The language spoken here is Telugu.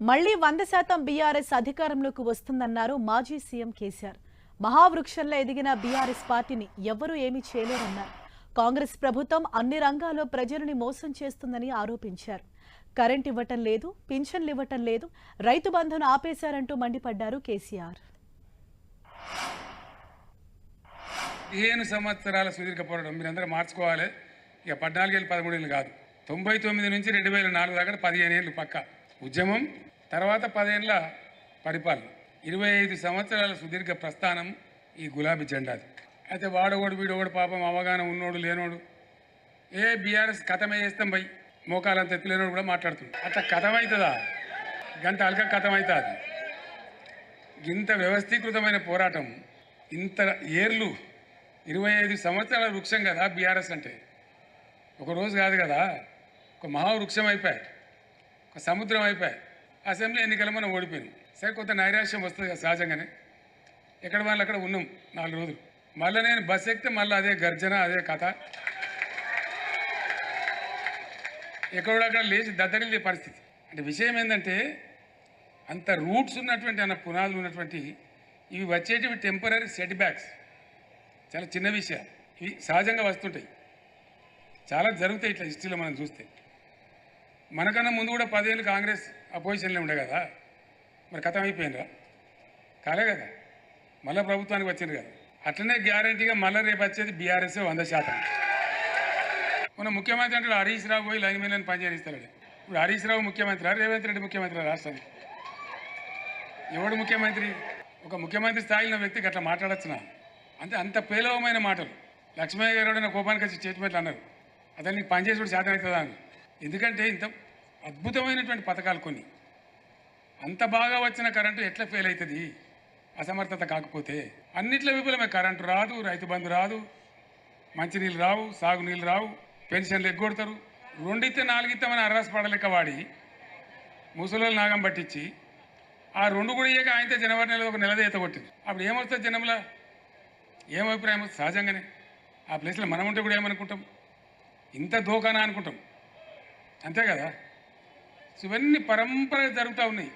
మళ్ళీ వంద శాతం బీఆర్ఎస్ అధికారంలోకి వస్తుందన్నారు మాజీ సీఎం కేసీఆర్. మహావృక్షంలో ఎదిగిన బీఆర్ఎస్ పార్టీని ఎవ్వరూ ఏమీ చేయలేరన్నారు. కాంగ్రెస్ ప్రభుత్వం అన్ని రంగాల్లో ప్రజలని మోసం చేస్తుందని ఆరోపించారు. కరెంట్ ఇవ్వటం లేదు పింఛన్లు ఇవ్వటం లేదు రైతు బంధును ఆపేశారంటూ మండిపడ్డారు కేసీఆర్. పదిహేను సంవత్సరాల సుదీర్ఘ పోరాటం మీరందరూ మార్చుకోవాలి. ఇక పద్నాలుగేళ్ళు పదమూడేళ్ళు కాదు. తొంభై తొమ్మిది నుంచి రెండు వేల నాలుగు దాకా పదిహేను ఏళ్ళు పక్క. ఉద్యమం తర్వాత పదేళ్ళ పరిపాలన. ఇరవై ఐదు సంవత్సరాల సుదీర్ఘ ప్రస్థానం ఈ గులాబీ జెండాది. అయితే వాడోడు వీడోడు పాపం అవగాహన ఉన్నోడు లేనోడు. ఏ బీఆర్ఎస్ కథమే చేస్తాం భయ్ మోకాలంత ఎత్తులేనోడు కూడా మాట్లాడుతుంది అట్లా కథమవుతుందా గంట అల్క కథమవుతుంది ఇంత వ్యవస్థీకృతమైన పోరాటం ఇంత ఏర్లు ఇరవై ఐదు సంవత్సరాల వృక్షం కదా బీఆర్ఎస్ అంటే. ఒక రోజు కాదు కదా ఒక మహావృక్షం అయిపోయాయి. సముద్రం అయిపోయాయి అసెంబ్లీ ఎన్నికలు మనం ఓడిపోయినాం. సరే కొంత నైరాశ్యం వస్తుంది కదా సహజంగానే. ఎక్కడ వాళ్ళు అక్కడ ఉన్నాం నాలుగు రోజులు. మళ్ళీ నేను బస్ ఎక్కితే మళ్ళీ అదే గర్జన అదే కథ. ఎక్కడో అక్కడ లేచి దద్దరిల్లే పరిస్థితి. అంటే విషయం ఏంటంటే అంత రూట్స్ ఉన్నటువంటి అన్న పునాదులు ఉన్నటువంటి ఇవి వచ్చేటివి టెంపరీ సెట్ బ్యాక్స్ చాలా చిన్న విషయాలు. ఇవి సహజంగా వస్తుంటాయి. చాలా జరుగుతాయి ఇట్లా హిస్టరీలో మనం చూస్తే. మనకన్నా ముందు కూడా పదేళ్ళు కాంగ్రెస్ అపోజిషన్లో ఉండే కదా మరి కథం అయిపోయినరా కాలే కదా. మళ్ళీ ప్రభుత్వానికి వచ్చింది కదా. అట్లనే గ్యారంటీగా మళ్ళీ రేపు వచ్చేది బీఆర్ఎస్ వంద శాతం. మన ముఖ్యమంత్రి అంటే హరీష్ రావు పోయి లైన్ మీద పనిచేస్తాడు ఇప్పుడు హరీష్ రావు ముఖ్యమంత్రి రేవంత్ రెడ్డి ముఖ్యమంత్రి రాష్ట్రానికి. ఎవడు ముఖ్యమంత్రి? ఒక ముఖ్యమంత్రి స్థాయిలో వ్యక్తికి అట్లా మాట్లాడచ్చునా? అంటే అంత పేలవమైన మాటలు. లక్ష్మయ్య గారు నా కోపానికి వచ్చి స్టేట్మెంట్లు అన్నారు. అతను నీకు పనిచేసి కూడా శాతం అవుతుందా అని. ఎందుకంటే ఇంత అద్భుతమైనటువంటి పథకాలు కొన్ని. అంత బాగా వచ్చిన కరెంటు ఎట్లా ఫెయిల్ అవుతుంది అసమర్థత కాకపోతే అన్నిట్లో విపులమే కరెంటు రాదు రైతు బంధు రాదు మంచినీళ్ళు రావు సాగునీళ్ళు రావు పెన్షన్లు ఎగ్గొడతారు. రెండితే నాలుగిత్తమని అర్రాస్ పడలేక వాడి ముసలోళ్ళు నాగం పట్టించి ఆ రెండు కూడా ఇయ్యక ఆయనతో జనవరి నెలలో ఒక నెల ఈత కొట్టింది. అప్పుడు ఏమొస్తుంది జనంలో? ఏం అభిప్రాయం? సహజంగానే. ఆ ప్లేస్లో మనం ఉంటే కూడా ఏమనుకుంటాం? ఇంత దోకానా అనుకుంటాం. అంతే కదా? ఇవన్నీ పరంపరగా జరుగుతూ ఉన్నాయి.